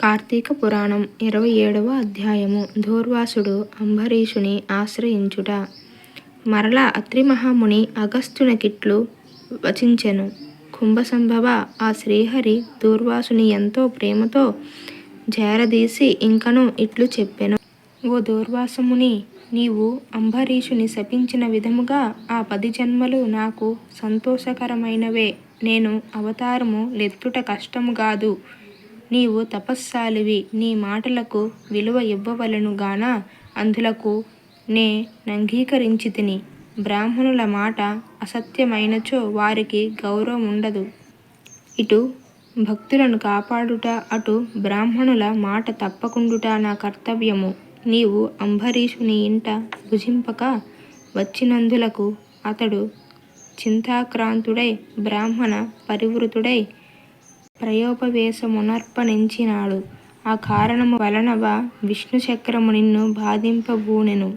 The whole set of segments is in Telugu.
కార్తీక పురాణం ఇరవై ఏడవ అధ్యాయము. దూర్వాసుడు అంబరీషుని ఆశ్రయించుట. మరల అత్రిమహాముని మహాముని అగస్త్యునకిట్లు వచించెను. కుంభసంభవ ఆ శ్రీహరి దూర్వాసుని ఎంతో ప్రేమతో జేరదీసి ఇంకను ఇట్లు చెప్పెను. ఓ దూర్వాసముని నీవు అంబరీషుని శపించిన విధముగా ఆ పది జన్మలు నాకు సంతోషకరమైనవే. నేను అవతారము లెత్తుట కష్టము కాదు. నీవు తపస్సాలివి నీ మాటలకు విలువ ఇవ్వవలెను గాన? అందులకు నే నంగీకరించితిని. బ్రాహ్మణుల మాట అసత్యమైనచో వారికి గౌరవముండదు ఇటు భక్తులను కాపాడుట అటు బ్రాహ్మణుల మాట తప్పకుండుట నా కర్తవ్యము. నీవు అంబరీషుని ఇంట భుజింపక వచ్చినందులకు అతడు చింతాక్రాంతుడై బ్రాహ్మణ పరివృతుడై ప్రయోపవేశమునర్పణించినాడు. ఆ కారణము వలనవ విష్ణుచక్రము నిన్ను బాధింపబూనెను.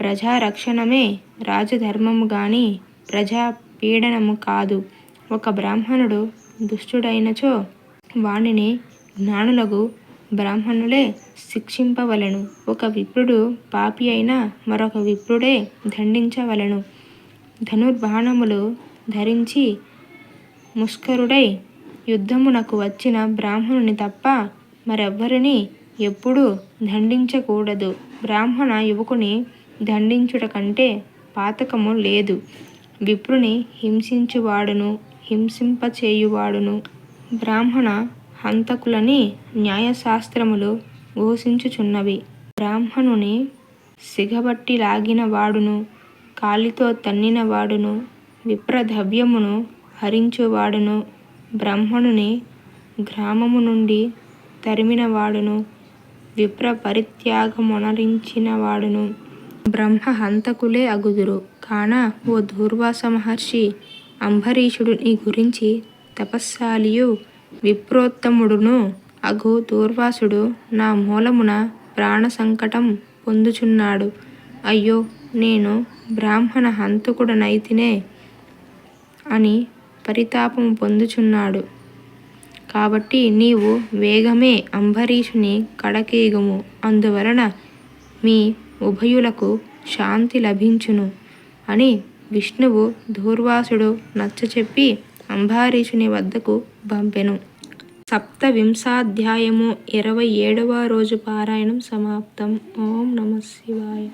ప్రజారక్షణమే రాజధర్మము గాని ప్రజాపీడనము కాదు. ఒక బ్రాహ్మణుడు దుష్టుడైనచో వానిని జ్ఞానులకు బ్రాహ్మణులే శిక్షింపవలెను. ఒక విప్రుడు పాపి అయినా మరొక విప్రుడే దండించవలెను. ధనుర్బాణములు ధరించి ముష్కరుడై యుద్ధమునకు వచ్చిన బ్రాహ్మణుని తప్ప మరెవ్వరిని ఎప్పుడూ దండించకూడదు. బ్రాహ్మణ యువకుని దండించుట కంటే పాతకము లేదు. విప్రుని హింసించువాడును హింసింపచేయువాడును. బ్రాహ్మణ హంతకులని న్యాయశాస్త్రములు ఘోషించుచున్నవి. బ్రాహ్మణుని సిగబట్టి లాగిన వాడును కాలితో తన్నిన వాడును విప్రద్రవ్యమును హరించువాడును. బ్రాహ్మణుని గ్రామము నుండి తరిమినవాడును విప్ర పరిత్యాగమొనరించినవాడును బ్రహ్మ హంతకులే అగుదురు. కాన ఓ దూర్వాస మహర్షి అంబరీషుడు నీ గురించి తపస్సాలియు విప్రోత్తముడును. అగు దూర్వాసుడు నా మూలమున ప్రాణ సంకటం పొందుచున్నాడు. అయ్యో నేను బ్రాహ్మణ హంతకుడనైతినే అని పరితాపము పొందుచున్నాడు. కాబట్టి నీవు వేగమే అంబరీషుని కడకేగము అందువలన మీ ఉభయులకు శాంతి లభించును అని విష్ణువు దూర్వాసుడు నచ్చచెప్పి అంబరీషుని వద్దకు పంపెను. సప్తవింశాధ్యాయము ఇరవై ఏడవ రోజు పారాయణం సమాప్తం. ఓం నమ శివాయ.